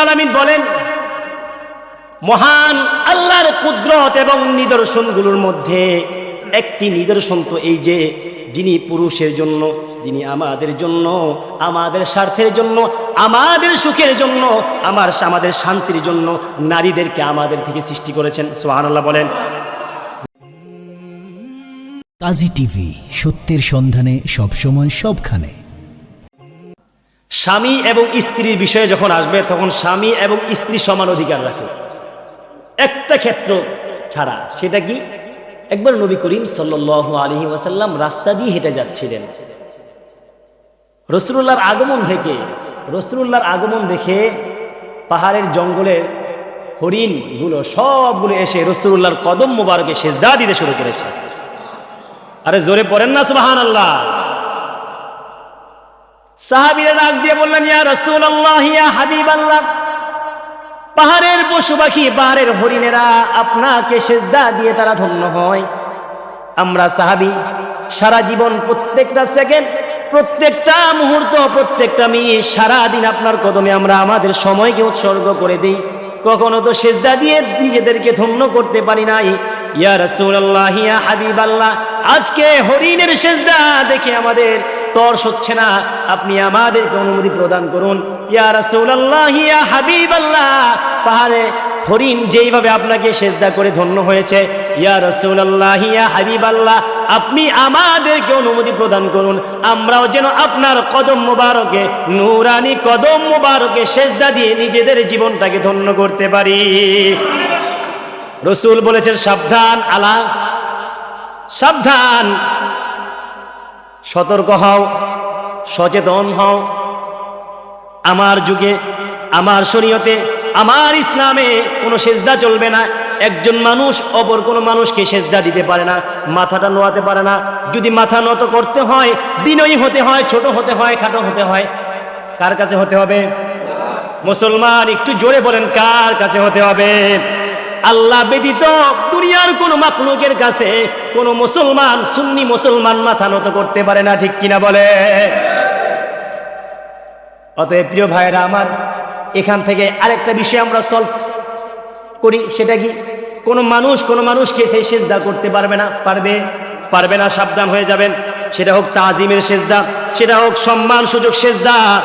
আলমিন বলেন, মহান আল্লাহর কুদরত এবং নিদর্শনগুলোর মধ্যে একটি নিদর্শন তো এই যে, যিনি পুরুষের জন্য, যিনি আমাদের জন্য, আমাদের স্বার্থের জন্য, আমাদের সুখের জন্য, আমার আমাদের শান্তির জন্য নারীদেরকে আমাদের থেকে সৃষ্টি করেছেন। সোহানাল্লাহ বলেন। কাজী টিভি, সত্যের সন্ধানে সবসময় সবখানে। স্বামী এবং স্ত্রীর বিষয়ে যখন আসবে, তখন স্বামী এবং স্ত্রী সমান অধিকার রাখে। একটা ক্ষেত্র ছাড়া, সেটা কি? একবার নবী করিম সাল্লাহ আলহি ওয়াসাল্লাম রাস্তা দিয়ে হেঁটে যাচ্ছিলেন। রসুল্লাহর আগমন থেকে রসুল্লাহর আগমন দেখে পাহাড়ের জঙ্গলের হরিণগুলো সবগুলো এসে রসুল্লাহর কদম মোবারকে সেজদা দিতে শুরু করেছে। আরে জোরে পড়েন না সুবাহান আল্লাহ সাহাবিরা ডাক দিয়ে বললেন, ইয়া রসুল আল্লাহ ইয়া হাবিব আল্লাহ পাহাড়ের পশু পাখি, পাহাড়ের হরিণেরা আপনাকে সেজদা দিয়ে তারা ধন্য হয়। আমরা সাহাবি সারা জীবন প্রত্যেকটা সেকেন্ড, প্রত্যেকটা মুহূর্ত, প্রত্যেকটা মিনিট সারা দিন আপনার কদমে আমরা আমাদের সময়কে উৎসর্গ করে দিই। কখনো তো সেজদা দিয়ে নিজেদেরকে ধন্য করতে পারি নাই। ইয়া রাসূলুল্লাহ, ইয়া হাবিবাল্লাহ, আজকে হরিণের সেজদা দেখে আমাদের তর্স হচ্ছে না। আপনি আমাদেরকে অনুমতি প্রদান করুন। ইয়া রাসূলুল্লাহ, ইয়া হাবিবাল্লাহ। পাহাড়ে হরিণ যেইভাবে আপনাকে সেজদা করে ধন্য হয়েছে, ইয়া রাসূলুল্লাহ, ইয়া হাবিবাল্লাহ, আপনি আমাদেরকে অনুমতি প্রদান করুন। আমরাও যেন আপনার কদম মোবারকে, নূরানি কদম মোবারকে সেজদা দিয়ে নিজেদের জীবনটাকে ধন্য করতে পারি। রসুল বলেছেন, সাবধান, আলা, সাবধান। সতর্ক হও, সচেতন হও। আমার যুগে, আমার শরীয়তে, আমার ইসলামে কোনো সেজদা চলবে না। একজন মানুষ, অপর কোনো মানুষকে সেজদা দিতে পারে না, মাথাটা নোয়াতে পারে না। যদি মাথা নত করতে হয়, বিনয়ী হতে হয়, ছোট হতে হয়, খাটো হতে হয়, কার কাছে হতে হবে? মুসলমান, একটু জোরে বলেন, কার কাছে হতে হবে? আল্লাহ ব্যতীত দুনিয়ার কোন মাকলুকের কাছে কোন মুসলমান, সুন্নি মুসলমান মাথা নত করতে পারে না, ঠিক কিনা বলে? অতএব প্রিয় ভাইরা আমার, এখান থেকে আরেকটা বিষয় আমরা সলভ করি, সেটা কি? কোনো মানুষ, কোনো মানুষকে সেই সেজদা করতে পারবে না, পারবে? পারবে না, সাবধান হয়ে যাবেন। সেটা হোক তাজিমের সেজদা, সেটা হোক সম্মান সুযোগ সেজদা,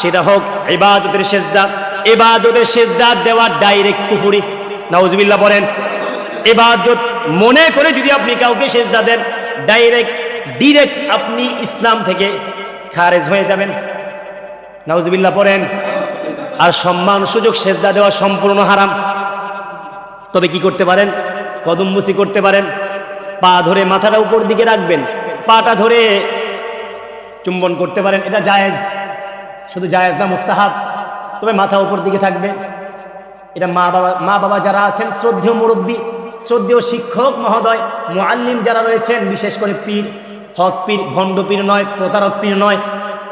সেটা হোক এবাদতের সেজদা। ইবাদতের সেজদা দেওয়া ডাইরেক্ট কুফুরি। নাউজবিল্লাহ বলেন ইবাদত মনে করে যদি আপনি কাউকে সেজদা দেন ডাইরেক্ট ডিরেক্ট আপনি ইসলাম থেকে খারেজ হয়ে যাবেন। নাউজবিল্লাহ পড়েন, আর সম্মান, সুযোগ সেজদা দেওয়া সম্পূর্ণ হারাম। তবে কি করতে পারেন? কদম মুসি করতে পারেন। পা ধরে মাথাটা উপর দিকে রাখবেন, পাটা ধরে চুম্বন করতে পারেন। এটা জায়েজ, শুধু জায়েজ না, মুস্তাহাব। তবে মাথা উপর দিকে থাকবে। এটা মা বাবা মা বাবা যারা আছেন, শ্রদ্ধেয় মুরব্বী, শ্রদ্ধেয় শিক্ষক মহোদয়, মুআল্লিম যারা রয়েছেন, বিশেষ করে পীর, হক পীর, ভণ্ড পীর নয়, প্রতারক পীর নয়,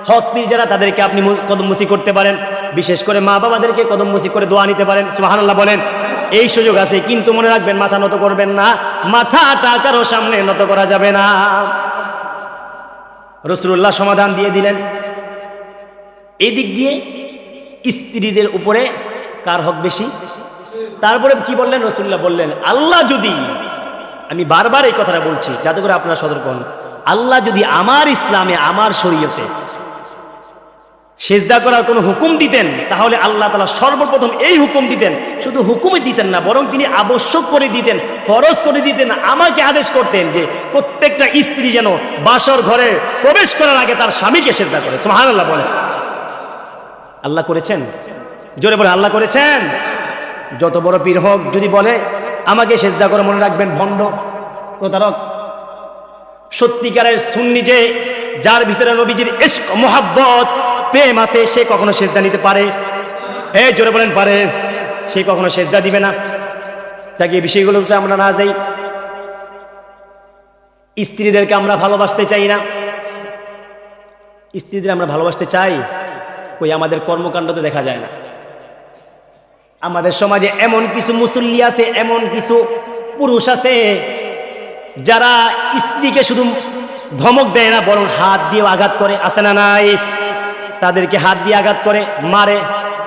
হক পীর যারা, তাদেরকে আপনি কদমমুসি করতে পারেন। বিশেষ করে মা বাবাদেরকে কদমমুসি করে দোয়া নিতে পারেন। সুবহানাল্লাহ বলেন, এই সুযোগ আছে, কিন্তু মনে রাখবেন, মাথা নত করবেন না। মাথাটা কারও সামনে নত করা যাবে না। রসুল্লাহ সমাধান দিয়ে দিলেন। এই দিক দিয়ে স্ত্রীদের উপরে কার হক বেশি? তারপরে কি বললেন? রসুল্লাহ বললেন, আল্লাহ যদি, আমি বারবার এই কথাটা বলছি, যাতে করে আপনারা সতর্ক হন, আল্লাহ যদি আমার ইসলামে, আমার শরীয়তে সেজদা করার কোনো হুকুম দিতেন, তাহলে আল্লাহ তালা সর্বপ্রথম এই হুকুম দিতেন। শুধু হুকুমই দিতেন না, বরং তিনি আবশ্যক করে দিতেন, ফরজ করে দিতেন, আমাকে আদেশ করতেন যে প্রত্যেকটা স্ত্রী যেন বাসর ঘরে প্রবেশ করার আগে তার স্বামীকে সেজদা করে। সুহান আল্লাহ বলে আল্লাহ করেছেন? জোরে বলে, আল্লাহ করেছেন? যত বড় পীর হোক, যদি বলে, আমাকে সেজদা করে, মনে রাখবেন ভণ্ড প্রতারক। সত্যিকারের সুন্নি যে, যার ভিতরে নবীজির ইশক, মোহাব্বত, প্রেম আছে, সে কখনো সেজদা নিতে পারে? এ, জোরে বলেন, পারে। সে কখনো সেজদা দিবে না। তাকে এই বিষয়গুলোতে আমরা না যাই। স্ত্রীদেরকে আমরা ভালোবাসতে চাই না। স্ত্রীদের আমরা ভালোবাসতে চাই? কই, আমাদের কর্মকাণ্ডতে দেখা যায় না। আমাদের সমাজে এমন কিছু মুসল্লি আছে, এমন কিছু পুরুষ আছে, যারা স্ত্রীকে শুধু ধমক দেয় না, বরং হাত দিয়ে আঘাত করে আসে না নাই? তাদেরকে হাত দিয়ে আঘাত করে, মারে।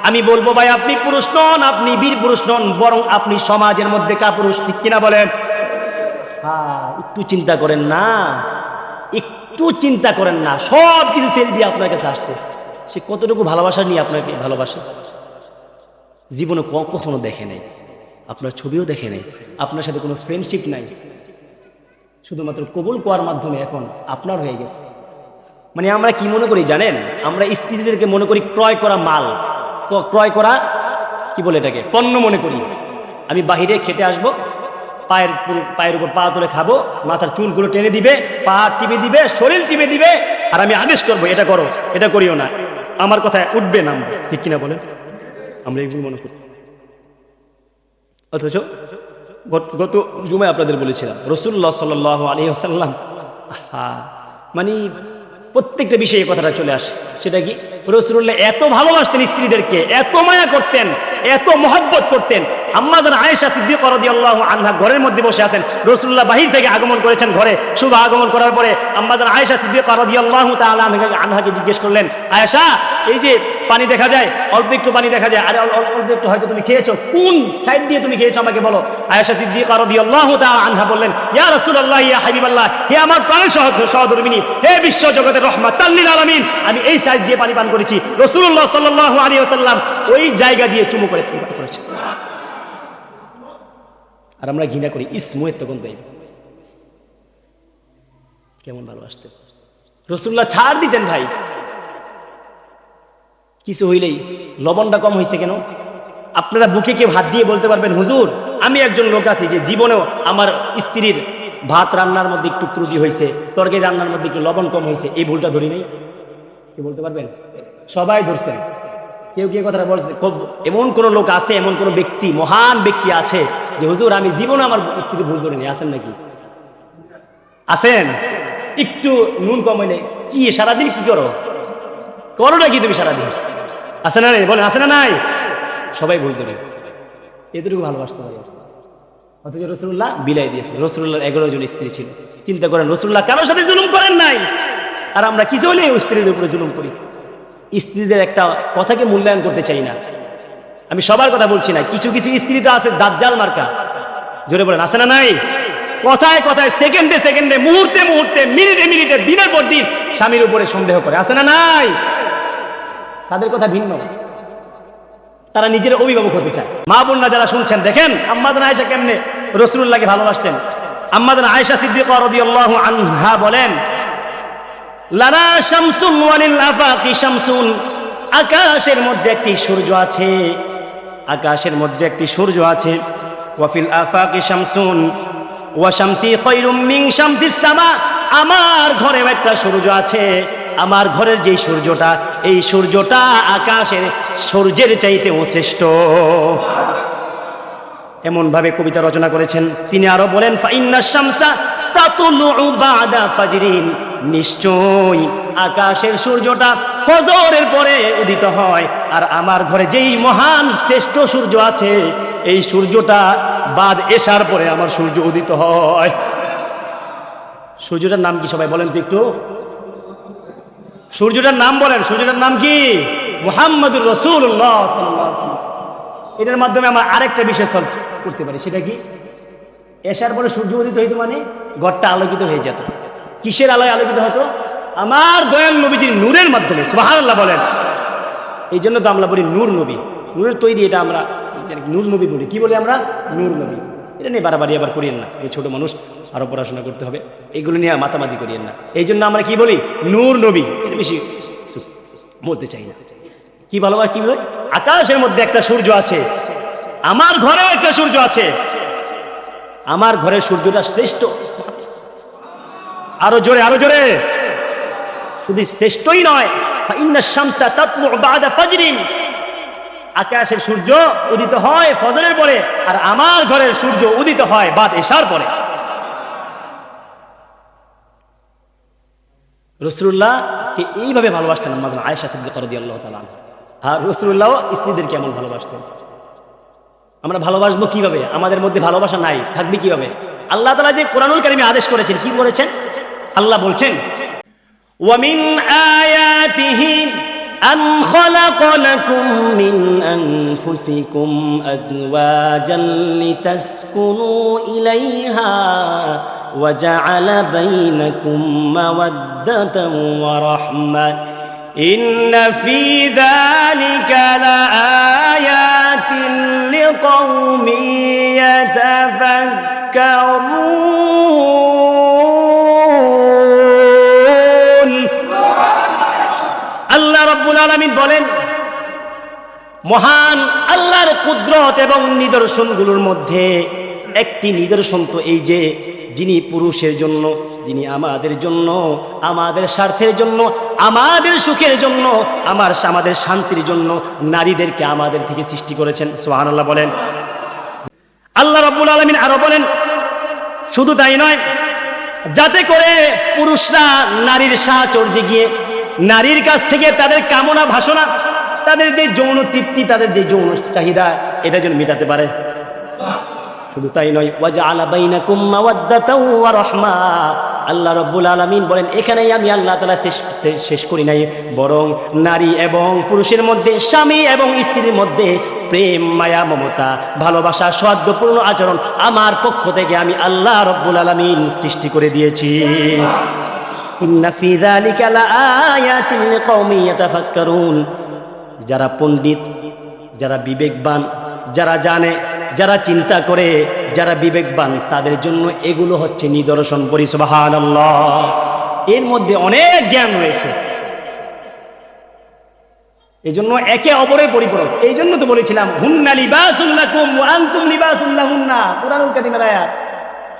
আমি বলব ভাই, আপনি পুরুষ নন, আপনি বীর পুরুষ নন, বরং আপনি সমাজের মধ্যে কা পুরুষ ঠিক কিনা বলেন? হ্যাঁ একটু চিন্তা করেন না, একটু চিন্তা করেন না সব কিছু ছেড়ে দিয়ে আপনার কাছে আসছে। সে কতটুকু ভালোবাসা নিয়ে আপনাকে ভালোবাসে? জীবনে কখনো দেখে নাই। আপনার ছবিও দেখে নাই। আপনার সাথে কোনো ফ্রেন্ডশিপ নাই। শুধুমাত্র কবুল করার মাধ্যমে এখন আপনার হয়ে গেছে। মানে আমরা কি মনে করি জানেন? আমরা স্ত্রীদেরকে মনে করি ক্রয় করা মাল। ক্রয় করা, কি বলে এটাকে? পণ্য মনে করি। আমি বাহিরে খেতে আসব, পায়ের পায়ের উপর পা তুলে খাব, মাথার চুলগুলো টেনে দিবে, পা টিপে দিবে, শরীর টিপে দিবে, আর আমি আদেশ করব, এটা করো, এটা করিও না। আমার কথায় উঠবে না। আমরা। ঠিক কিনা বলেন? আমরা এগুলো মনে করি। অথচ গত- জুমায় আপনাদের বলেছিলাম রসুল্লাহ সাল আলী আসাল্লাম হ্যাঁ মানে প্রত্যেকটা বিষয়ে কথাটা চলে আসে। সেটা কি? রসুল্লাহ এত ভালোবাসতেন স্ত্রীদেরকে, এত মায়া করতেন, এত মহব্বত করতেন আম্মা যেন আয়েশা সিদ্দিক আল্লাহ আনহা ঘরের মধ্যে বসে আছেন। রসুল্লাহ বাহির থেকে আগমন করেছেন ঘরে। শুভ আগমন করার পরে আম্মা যেন আয়েশা সিদ্দিক আল্লাহ আনহাকে জিজ্ঞেস করলেন, আয়েশা, এই যে পানি দেখা যায়, অল্প একটু পানি দেখা যায়, আরে অল- অল- অল্প একটু হয়তো তুমি খেয়েছো, কোন সাইড দিয়ে তুমি খেয়েছো আমাকে বলো। আয়েশা সিদ্দিক রাদিয়াল্লাহু তাআলা আনহা বললেন, ইয়া রাসূলুল্লাহ, ইয়া হাবিবাল্লাহ, হে আমার প্রাণের সহধ সহধর্মিনী, হে বিশ্ব জগতের রহমাতাল লিল আলামিন, আমি এই সাইড দিয়ে পানি পান করেছি। রাসূলুল্লাহ সাল্লাল্লাহু আলাইহি ওয়াসাল্লাম ওই জায়গা দিয়ে চুমু করে করেছে। আর আমরা ঘৃণা করি ইসমুয়ের তখন দেয় কেমন ভালোবাসতে। রসুল্লাহ ছাড় দিতেন ভাই। কিছু হইলেই লবণটা কম হয়েছে কেন? আপনারা বুকে কেউ হাত দিয়ে বলতে পারবেন, হুজুর, আমি একজন লোক আছি যে জীবনেও আমার স্ত্রীর ভাত রান্নার মধ্যে একটু ত্রুটি হয়েছে তরকারি রান্নার মধ্যে একটু লবণ কম হয়েছে এই ভুলটা ধরি নেই? কি বলতে পারবেন? সবাই ধরছেন। কেউ কে কথাটা বলছে? এমন কোন লোক আছে, এমন কোন ব্যক্তি, মহান ব্যক্তি আছে যে, হুজুর, আমি জীবনে আমার স্ত্রী ভুল ধরিনি। আছেন নাকি? আছেন? একটু নুন কম হইলে। কি, সারাদিন কি করো? করো নাকি তুমি সারাদিন? আছে না বলেন, আছে না নাই? সবাই ভুল ধরে। এতটুকু ভালোবাসতে পারি অথচ রসুল্লাহ বিলাই দিয়েছে রসুল্লাহর এগারো জন স্ত্রী ছিল। চিন্তা করেন, রসুল্লাহ কারোর সাথে জুলুম করেন নাই? আর আমরা কি চলে? ওই স্ত্রীর উপরে জুলুম করি। স্ত্রীদের একটা কথাকে মূল্যায়ন করতে চাই না। আমি সবার কথা বলছি না, কিছু কিছু স্ত্রী তো আছে দাজ্জাল মার্কা। জোরে বলেন, আছে না নাই? কথায় কথায় সেকেন্ডে সেকেন্ডে, মুহূর্তে মুহূর্তে, মিনিটে মিনিটে, দিনের পর দিন স্বামীর উপরে সন্দেহ করে। আছে না নাই? তাদের কথা ভিন্ন। তারা নিজের অভিভাবক হতে চায়। মা বোনরা যারা শুনছেন, দেখেন আম্মাদান আয়েশা কেমনে রসুল্লাহকে ভালোবাসতেন। আম্মাদান আয়েশা সিদ্দিক আনহা বলেন লানা শামসুন ওয়ালিল আফাকি শামসুন। আকাশের মধ্যে একটি সূর্য আছে। আকাশের মধ্যে একটি সূর্য আছে। ওয়াফিল আফাকি শামসুন। ওয়া শামসি খায়রুম মিন শামসিস সামা। আমার ঘরেও একটা সূর্য আছে। আমার ঘরের যেই সূর্যটা, এই সূর্যটা আকাশের সূর্যের চাইতেও শ্রেষ্ঠ এমন ভাবে কবিতা রচনা করেছেন। তিনি আরও বলেন নিশ্চয় আকাশের সূর্যটা ফজরের পরে উদিত হয়। আর আমার ঘরে যেই মহান শ্রেষ্ঠ সূর্য আছে, এই সূর্যটা বাদ এসার পরে আমার সূর্য উদিত হয়। সূর্যটার নাম কি সবাই বলেন তো একটু? সূর্যটার নাম বলেন। সূর্যটার নাম কি? মুহাম্মদুর রসুল্লাহ এটার মাধ্যমে আমরা আরেকটা বিষয় সলভ করতে পারি, সেটা কি? এসার পরে সূর্য উদিত হইতো মানে ঘরটা আলোকিত হয়ে যেত। কিসের আলোয় আলোকিত হতো? আমার দয়াল নবীজির নূরের মাধ্যমে, সুবহানাল্লাহ বলেন। এই জন্য তো আমরা বলি নূর নবী। নূরের তৈরি এটা আমরা নূর নবী বলি। কি বলি আমরা? নূর নবী। এটা নিয়ে বাড়াবাড়ি আবার করিয়েন না। এই ছোট মানুষ আরও পড়াশোনা করতে হবে। এগুলো নিয়ে মাতামাতি করিয়েন না। এই জন্য আমরা কি বলি? নূর নবী। এটা বেশি বলতে চাই না। কি ভালোবাস কি বলে? আকাশের মধ্যে একটা সূর্য আছে। আমার ঘরে একটা সূর্য আছে। আমার ঘরের সূর্যটা শ্রেষ্ঠ। আরও জোরে আরও জোরে। শুধু শ্রেষ্ঠই নয়। আকাশের সূর্য উদিত হয় ফজরের পরে, আর আমার ঘরের সূর্য উদিত হয় বাদ এশার পরে। রসুল্লাহ এইভাবে ভালোবাসতেন আমাদের আয়েশা সিদ্দিক রাদিয়াল্লাহু তাআলা আনহা। আর রসুল্লাহ স্ত্রীদের কেমন ভালোবাসতেন আমরা ভালোবাসবো কিভাবে আমাদের মধ্যে ভালোবাসা নাই থাকবে কিভাবে আল্লাহ তালা যে কোরআনুল কারিমে আদেশ করেছেন কি বলেছেন আল্লাহ বলছেন ومن آياته أن خلق لكم من أنفسكم أزواجا لتسكنوا إليها وجعل بينكم مودة ورحمة إن في ذلك لآيات لقوم يتفكرون আল্লাহ রব্বুল আলমিন বলেন মহান আল্লাহর কুদরত এবং নিদর্শনগুলোর মধ্যে একটি নিদর্শন তো এই যে যিনি পুরুষের জন্য যিনি আমাদের জন্য, আমাদের স্বার্থের জন্য, আমাদের সুখের জন্য, আমার আমাদের শান্তির জন্য নারীদেরকে আমাদের থেকে সৃষ্টি করেছেন। সোহান আল্লাহ বলেন। আল্লাহ রব্বুল আলমিন আরও বলেন, শুধু তাই নয়, যাতে করে পুরুষরা নারীর সাহচর্যে গিয়ে, নারীর কাছ থেকে তাদের কামনা ভাসনা তাদের যে যৌন তৃপ্তি, তাদের যে যৌন চাহিদা, এটা যেন মেটাতে পারে। শুধু তাই নয় ওয়াজা আলা বাইনাকুম মাওয়াদ্দাতাও ওয়া রাহমা। আল্লাহ রব্বুল আলামিন বলেন, এখানেই আমি আল্লাহ তাআলা শেষ, শেষ- করি নাই। বরং নারী এবং পুরুষের মধ্যে, স্বামী এবং স্ত্রীর মধ্যে প্রেম, মায়া, মমতা, ভালোবাসা সদ্যপূর্ণ আচরণ আমার পক্ষ থেকে আমি আল্লাহ রব্বুল আলামিন সৃষ্টি করে দিয়েছি। যারা পণ্ডিত, যারা বিবেকবান, যারা জানে যারা চিন্তা করে, যারা বিবেকবান, তাদের জন্য এগুলো হচ্ছে নিদর্শন পরিসবাহান এর মধ্যে অনেক জ্ঞান রয়েছে। এই জন্য একে অপরের পরিপূরক। এই জন্য তো বলেছিলাম, হুন্না লিবাসুল্লাকুম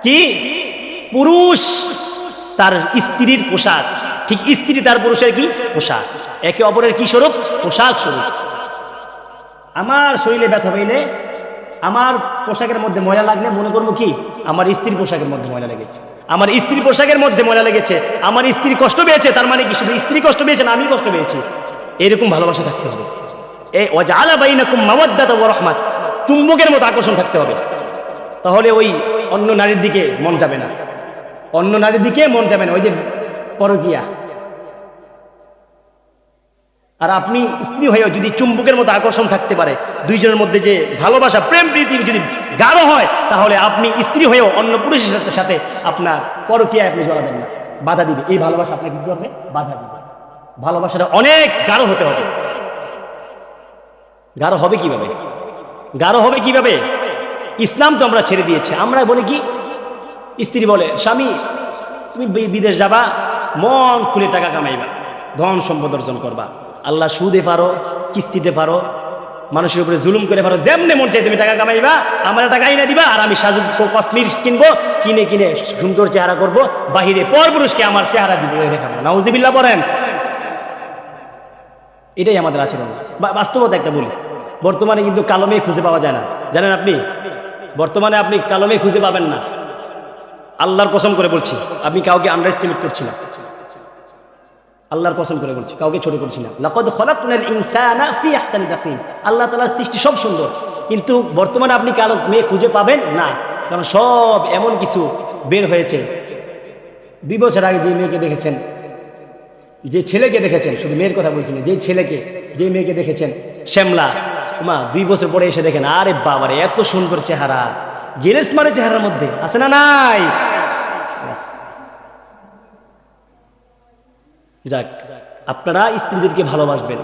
কি? পুরুষ তার স্ত্রীর পোশাক। ঠিক স্ত্রী তার পুরুষের কি? পোশাক। একে অপরের কি স্বরূপ? পোশাক স্বরূপ। আমার শরীরে ব্যথা পাইলে আমার পোশাকের মধ্যে ময়লা লাগলে মনে করব কি? আমার স্ত্রীর পোশাকের মধ্যে ময়লা লেগেছে। আমার স্ত্রীর পোশাকের মধ্যে ময়লা লেগেছে। আমার স্ত্রী কষ্ট পেয়েছে, তার মানে কি? শুধু স্ত্রী কষ্ট পেয়েছে না আমি কষ্ট পেয়েছি। এরকম ভালোবাসা থাকতে হবে। এই ওয়াজালা বাইনাকুম মাওয়াদ্দাতা ওয়া রাহমাত। চুম্বকের মতো আকর্ষণ থাকতে হবে। তাহলে ওই অন্য নারীর দিকে মন যাবে না। অন্য নারীর দিকে মন যাবে না। ওই যে পরকিয়া। আর আপনি স্ত্রী হয়েও যদি চুম্বকের মতো আকর্ষণ থাকতে পারে, দুইজনের মধ্যে যে ভালোবাসা, প্রেম প্রীতি যদি গাঢ় হয়, তাহলে আপনি স্ত্রী হয়েও অন্য পুরুষের সাথে সাথে আপনার পরকিয়ায় আপনি জড়াবেন না। বাধা দিবে। এই ভালোবাসা আপনাকে কি করবে? বাধা দিবে। ভালোবাসাটা অনেক গাঢ় হতে হবে। গাঢ় হবে কীভাবে? গাঢ় হবে কীভাবে? ইসলাম তো আমরা ছেড়ে দিয়েছি। আমরা বলি কি? স্ত্রী বলে, স্বামী, তুমি বিদেশ যাবা, মন খুলে টাকা কামাইবা, ধন সম্পদ অর্জন করবা। আল্লাহ সুদে পারো, কিস্তিতে পারো, মানুষের উপরে জুলুম করে পারো, যেমনে মন চাই তুমি টাকা কামাইবা, আমার টাকা না দিবা, আর আমি সাজু কসমিক্স কিনবো, কিনে কিনে সুন্দর চেহারা করব, বাহিরে পর পুরুষকে আমার চেহারা দিতে দেখাবো নাউজিবিল্লা বলেন এটাই আমাদের আচরণ। বাস্তবতা একটা বলি বর্তমানে কিন্তু কালো মেয়ে খুঁজে পাওয়া যায় না। জানেন আপনি? বর্তমানে আপনি কালো মেয়ে খুঁজে পাবেন না। আল্লাহর কসম করে বলছি, আপনি কাউকে আন্ডার এস্টিমেট করছি না। আল্লাহর কসম করে বলছি, কাউকে ছোট করছি না। লাকাদ খলাকনাল ইনসানা ফি আহসানি তাকওয়িম। আল্লাহ তাআলার সৃষ্টি সব সুন্দর, কিন্তু বর্তমানে আপনি কালো মেয়ে খুঁজে পাবেন? না। কারণ সব এমন কিছু বের হয়েছে। দুই বছর আগে যে মেয়েকে দেখেছেন, যে ছেলেকে দেখেছেন, শুধু মেয়ের কথা বলছি না, যে ছেলেকে, যে মেয়েকে দেখেছেন, শ্যামলা। মা, দুই বছর পরে এসে দেখেন, আরে বাবারে, এত সুন্দর চেহারা। গেলেস মানে চেহারার মধ্যে, আছে না নাই ব্যাস। যাক, আপনারা স্ত্রীদেরকে ভালোবাসবেন,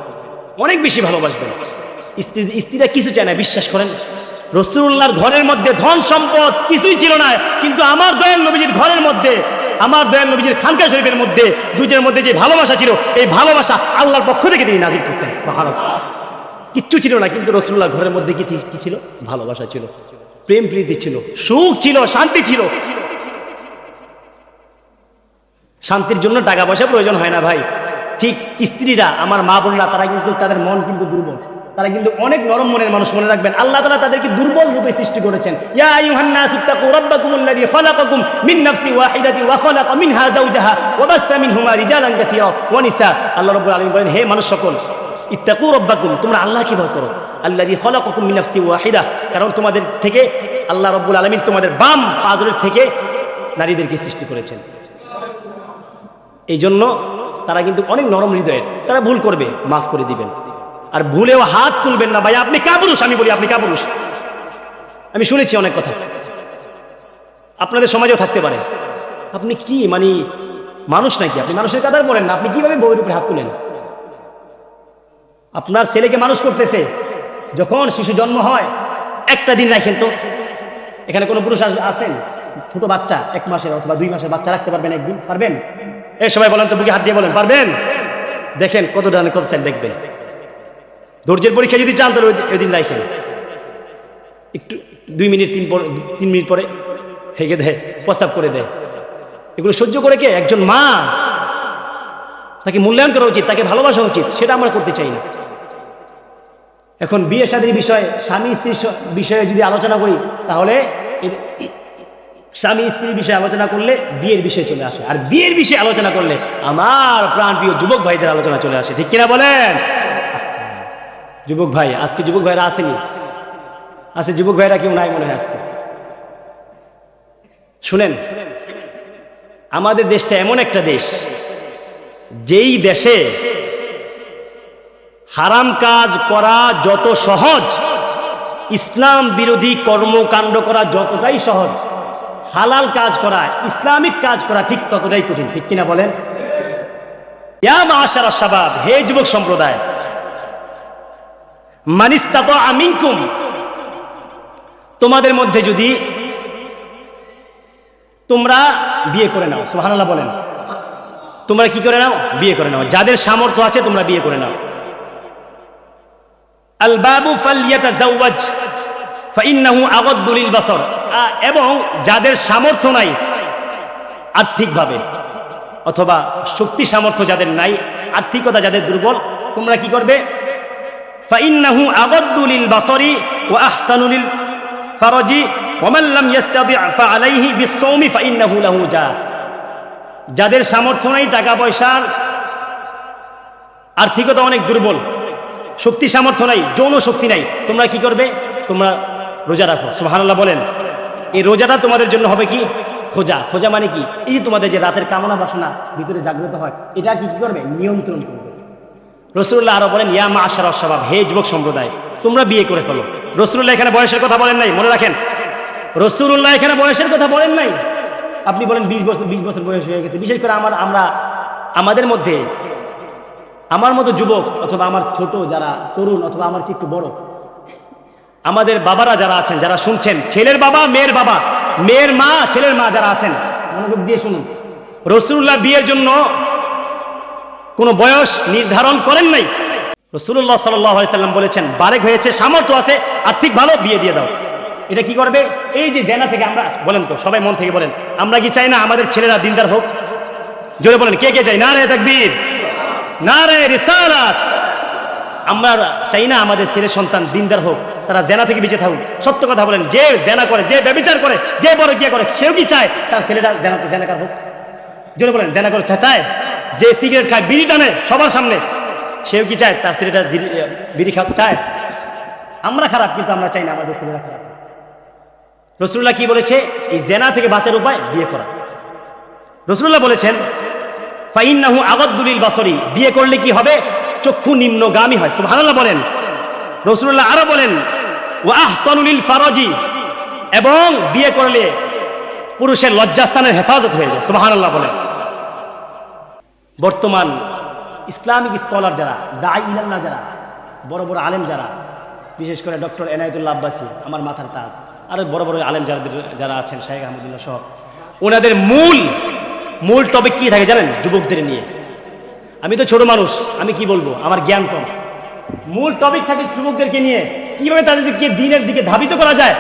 অনেক বেশি ভালোবাসবেন। স্ত্রী, স্ত্রীরা কিছু চায় না, বিশ্বাস করেন? রসুল্লাহর ঘরের মধ্যে ধন সম্পদ কিছুই ছিল না, কিন্তু আমার দয়াল নবীজির ঘরের মধ্যে, আমার দয়াল নবীজির খানকা শরীফের মধ্যে, দুজনের মধ্যে যে ভালোবাসা ছিল, এই ভালোবাসা আল্লাহর পক্ষ থেকে তিনি নাজির করতেন। কিচ্ছু ছিল না, কিন্তু রসুল্লাহ ঘরের মধ্যে কি ছিল? ভালোবাসা ছিল প্রেম প্রীতি ছিল, সুখ ছিল, শান্তি ছিল। শান্তির জন্য টাকা পয়সা প্রয়োজন হয় না ভাই। ঠিক স্ত্রীরা, আমার মা বোনরা, তারা কিন্তু তাদের মন কিন্তু দুর্বল। তারা কিন্তু অনেক নরম মনের মানুষ মনে রাখবেন। আল্লাহ তাআলা তাদেরকে দুর্বল রূপে সৃষ্টি করেছেন। আল্লাহ রাব্বুল আলামিন বলেন, হে মানুষ সকল, ইত্তাকু রাব্বাকুম, তোমরা আল্লাহকে ভয় করো। আল্লাযী খালাকাকুম মিন নাফসিন ওয়াহিদা, কারণ তোমাদের থেকে আল্লাহ রাব্বুল আলমিন তোমাদের বাম পাজরের থেকে নারীদেরকে সৃষ্টি করেছেন। এই জন্য তারা কিন্তু অনেক নরম হৃদয়ের, তারা ভুল করবে, মাফ করে দিবেন। আর ভুলেও হাত তুলবেন না, ভাই, আপনি কাপুরুষ, আমি বলি আপনি কাপুরুষ। আমি শুনেছি অনেক কথা। আপনাদের সমাজেও থাকতে পারে। আপনি কি মানে মানুষ নাকি? আপনি মানুষের কাতার পড়েন না, আপনি কীভাবে বউয়ের উপরে হাত তুলেন? আপনার ছেলেকে মানুষ করতেছে, যখন শিশু জন্ম হয়, একটা দিন রাখেন তো। এখানে কোনো পুরুষ আস- আছেন? ছোট বাচ্চা, এক মাসের অথবা দুই মাসের বাচ্চা রাখতে পারবেন একদিন, পারবেন? এই সবাই বলেন তো বুকে হাত দিয়ে বলেন, পারবেন? দেখেন কত ডানে কত সাইড দেখবেন। ধৈর্যের পরীক্ষা যদি চান তাহলে ওই- দিন রাখেন একটু দুই মিনিট, তিন তিন মিনিট পরে হেগে দেয় প্রস্তাব করে দেয়। এগুলো সহ্য করে কে? একজন মা। তাকে মূল্যায়ন করা উচিত, তাকে ভালোবাসা উচিত, সেটা আমরা করতে চাই না। এখন বিয়ে শাদীর বিষয়ে স্বামী স্ত্রীর বিষয়ে যদি আলোচনা করি, তাহলে স্বামী স্ত্রীর বিষয়ে আলোচনা করলে বিয়ের বিষয়ে চলে আসে। আর বিয়ের বিষয়ে আলোচনা করলে আমার প্রাণ প্রিয় যুবক ভাইদের আলোচনা চলে আসে। ঠিক কিনা বলেন? যুবক ভাই, আজকে যুবক ভাইরা আসেনি? আছে যুবক ভাইরা কেউ নাই মনে হয় আজকে? শুনেন, আমাদের দেশটা এমন একটা দেশ, যেই দেশে হারাম কাজ করা যত সহজ, ইসলাম বিরোধী কর্মকাণ্ড করা যতটাই সহজ হালাল কাজ করা, ইসলামিক কাজ করা ঠিক ততটাই কঠিন, ঠিক কিনা বলেন? শাবাব হে যুবক সম্প্রদায় মানিস্তাত আমিনকুম তোমাদের মধ্যে যদি তোমরা বিয়ে করে নাও, সুবহানাল্লাহ বলেন। তোমরা কি করে নাও? বিয়ে করে নাও। যাদের সামর্থ্য আছে তোমরা বিয়ে করে নাও। আল বাবু ফালিয়াতাজাওয়াজ ফাইন্নাহু আগাদ্দু লিল বাসর। এবং যাদের সামর্থ্য নাই, আর্থিকভাবে, অথবা শক্তি সামর্থ্য যাদের নাই, আর্থিকতা যাদের দুর্বল, তোমরা কি করবে? ফাইন্নাহু আগাদ্দু লিল বাসরি ওয়া আহসানু ফারজি ওমান লাম ইয়াস্তাতি ফাআলাইহি বিস-সাওমি ফাইন্নাহু লাহু জা। যাদের সামর্থ্য নাই টাকা পয়সার, আর্থিকতা অনেক দুর্বল, শক্তি সামর্থ্য নাই, যৌন শক্তি নাই, তোমরা কি করবে? তোমরা রোজা রাখো, সুবহানাল্লাহ বলেন। এই রোজাটা তোমাদের জন্য হবে কি? খোঁজা। খোঁজা মানে কি? এই তোমাদের যে রাতের কামনা বাসনা ভিতরে জাগ্রত হয়, এটা কি করবে? নিয়ন্ত্রণ করবে। রসুল্লাহ আরও বলেন, ইয়া মা আশার অস্বভাব হে যুবক সম্প্রদায়, তোমরা বিয়ে করে ফেলো। রসুল্লাহ এখানে বয়সের কথা বলেন নাই, মনে রাখেন। রসুল্লাহ এখানে বয়সের কথা বলেন নাই। আপনি বলেন বিশ বছর বিশ বছর বয়স হয়ে গেছে। বিশেষ করে আমার, আমরা, আমাদের মধ্যে, আমার মতো যুবক অথবা আমার ছোট যারা তরুণ অথবা আমার একটু বড় আমাদের বাবারা যারা আছেন, যারা শুনছেন, ছেলের বাবা, মেয়ের বাবা, মেয়ের মা, ছেলের মা যারা আছেন, মনোযোগ দিয়ে শুনুন। রসুল্লাহ বিয়ের জন্য কোনো বয়স নির্ধারণ করেন নাই। রসুল্লাহ সাল্লাম বলেছেন, বারেক হয়েছে, সামর্থ্য আছে, আর্থিক ভালো, বিয়ে দিয়ে দাও। এটা কি করবে? এই যে জেনা থেকে আমরা, বলেন তো, সবাই মন থেকে বলেন, আমরা কি চাই না আমাদের ছেলেরা দিনদার হোক? জোরে বলেন, কে কে চাই? না রে তাকবীর না রে রিসালাত। আমরা চাই না আমাদের ছেলে সন্তান দিনদার হোক, তারা জেনা থেকে বেঁচে থাকুক। সত্য কথা বলেন, যে জেনা করে, যে ব্যবচার করে, যে বড় গিয়ে করে, সেও কি চায়? তার ছেলেটা জেনা জেনাকার হোক। জোরে বলেন, জেনা করে চায়? যে সিগারেট খায়, বিড়ি টানে সবার সামনে, সেও কি চায়? তার ছেলেটা বিড়ি খা চায়? আমরা খারাপ, কিন্তু আমরা চাই না আমাদের ছেলেরা খারাপ। রসুল্লাহ কি বলেছে? এই জেনা থেকে বাঁচার উপায় বিয়ে করা। রসুল্লাহ বলেছেন, ফাইন্নাহু আগদ্দুলিল বাসরি, বিয়ে করলে কি হবে? চক্ষু নিম্নগামী হয়। সুবহানাল্লাহ বলেন। রসুল্লাহ আরও বলেন ও আহসানুলিল ফারজি। এবং বিয়ে করলে পুরুষের লজ্জাস্থানের হেফাজত হয়ে যায়। সুবহানাল্লাহ বলেন। বর্তমান ইসলামিক স্কলার যারা দায় ইলাল্লাহ যারা, বড় বড় আলেম যারা, বিশেষ করে ডক্টর এনায়তুল্লাহ আব্বাসী, আমার মাথার তাজ, আরও বড় বড় আলেম যারা যারা আছেন শাহেখ আহমদুল্লাহ সহ, ওনাদের মূল মূল টপিক কি থাকে জানেন? যুবকদের নিয়ে। আমি তো ছোট মানুষ, আমি কি বলব? আমার জ্ঞান কম। মূল টপিক থাকে যুবকদেরকে নিয়ে। কীভাবে তাদেরকে দিনের দিকে ধাবিত করা যায়?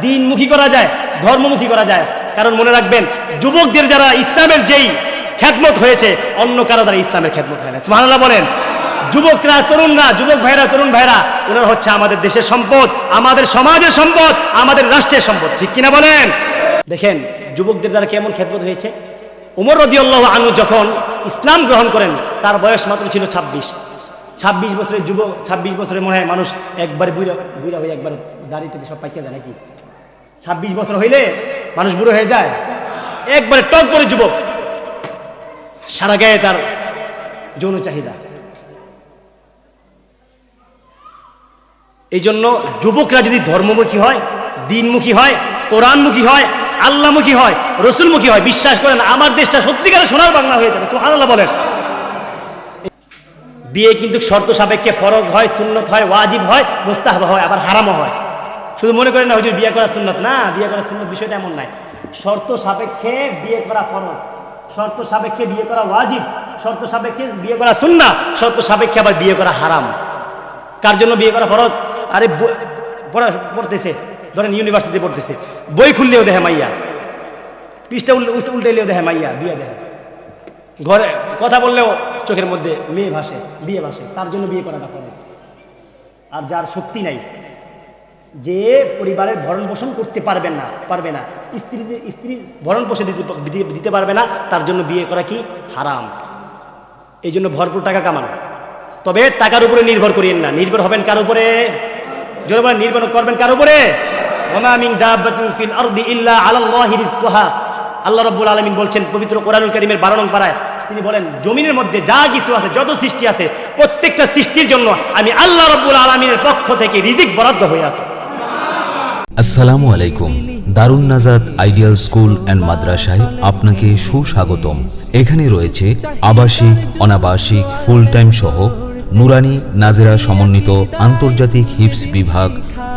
দিনমুখী করা যায়, ধর্মমুখী করা যায়। কারণ মনে রাখবেন, যুবকদের যারা ইসলামের যেই খ্যাতমত হয়েছে, অন্য কারও দ্বারা ইসলামের খ্যাতমত হয় না। সুবহানাল্লাহ বলেন, যুবকরা, তরুণরা, যুবক ভাইরা, তরুণ ভাইরা, ওনারা হচ্ছে আমাদের দেশের সম্পদ, আমাদের সমাজের সম্পদ, আমাদের রাষ্ট্রের সম্পদ। ঠিক কিনা বলেন? দেখেন, যুবকদের দ্বারা কেমন খ্যাতমত হয়েছে? উমর রদিউল্লাহ আনু যখন ইসলাম গ্রহণ করেন, তার বয়স মাত্র ছিল ছাব্বিশ। ছাব্বিশ বছরের যুবক, ছাব্বিশ বছরের মনে হয় মানুষ একবার বুড়া বুড়া হয়ে একবার দাড়িতে সব পাইকে যায় নাকি? ছাব্বিশ বছর হইলে মানুষ বুড়ো হয়ে যায়? একবারে টক করে যুবক। সারা গায়ে তার যৌন চাহিদা। এই জন্য যুবকরা যদি ধর্মমুখী হয়, দিনমুখী হয়, কোরআনমুখী হয় আল্লাহমুখী হয়, রসুলমুখী হয়, বিশ্বাস করেন, আমার দেশটা সত্যিকারের সোনার বাংলা হয়ে যাবে, সুবহানাল্লাহ বলেন। বিয়ে কিন্তু শর্ত সাপেক্ষে ফরজ হয়, সুন্নত হয়, ওয়াজিব হয়, মুস্তাহাব হয়, আবার হারামও হয়। শুধু মনে করেন না হুজুর বিয়ে করা সুন্নত, না, বিয়ে করা সুন্নত বিষয়টা এমন নাই। শর্ত সাপেক্ষে বিয়ে করা ফরজ, শর্ত সাপেক্ষে বিয়ে করা ওয়াজিব, শর্ত সাপেক্ষে বিয়ে করা সুন্না শর্ত সাপেক্ষে আবার বিয়ে করা হারাম। কার জন্য বিয়ে করা ফরজ? আরে পড়া পড়তেছে। ধরেন ইউনিভার্সিটি পড়তেছে, বই খুললেও দেখে মাইয়া, পৃষ্ঠা উল- উল্টে, উল্টাইলেও দেখে মাইয়া, বিয়ে দেখে ঘরে কথা বললেও চোখের মধ্যে মেয়ে ভাসে, বিয়ে ভাসে, তার জন্য বিয়ে করাটা ফরজ। আর যার শক্তি নাই, যে পরিবারের ভরণ পোষণ করতে পারবেন না, পারবে না, স্ত্রী স্ত্রী ভরণ পোষণ দিতে, দিতে- পারবে না, তার জন্য বিয়ে করা কি হারাম। এই জন্য ভরপুর টাকা কামান। তবে টাকার উপরে নির্ভর করিয়েন না। নির্ভর হবেন কার উপরে? জোরে নির্ভর করবেন কার উপরে? আল্লাহ বলছেন, পবিত্র কোরআনুল কারীমের 12 নং পারায়, তিনি বলেন, জমিনের মধ্যে যা কিছু আছে, যত সৃষ্টি আছে, প্রত্যেকটা সৃষ্টির জন্য আমি আল্লাহ পক্ষ থেকে রিজিক বরাদ্দ হয়ে আছে। আসসালামু আলাইকুম। দারুণ নাজাদ আইডিয়াল স্কুল অ্যান্ড মাদ্রাসায় আপনাকে সুস্বাগতম। এখানে রয়েছে আবাসিক, অনাবাসিক ফুল টাইম সহ নুরানি নাজেরা সমন্বিত আন্তর্জাতিক হিপস বিভাগ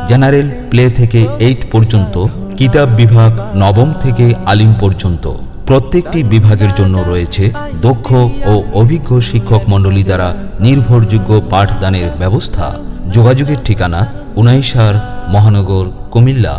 জেনারেল প্লে থেকে এইট পর্যন্ত, কিতাব বিভাগ নবম থেকে আলিম পর্যন্ত। প্রত্যেকটি বিভাগের জন্য রয়েছে দক্ষ ও অভিজ্ঞ শিক্ষক মণ্ডলী দ্বারা নির্ভরযোগ্য পাঠদানের ব্যবস্থা। যোগাযোগের ঠিকানা উনাইশার মহানগর কুমিল্লা।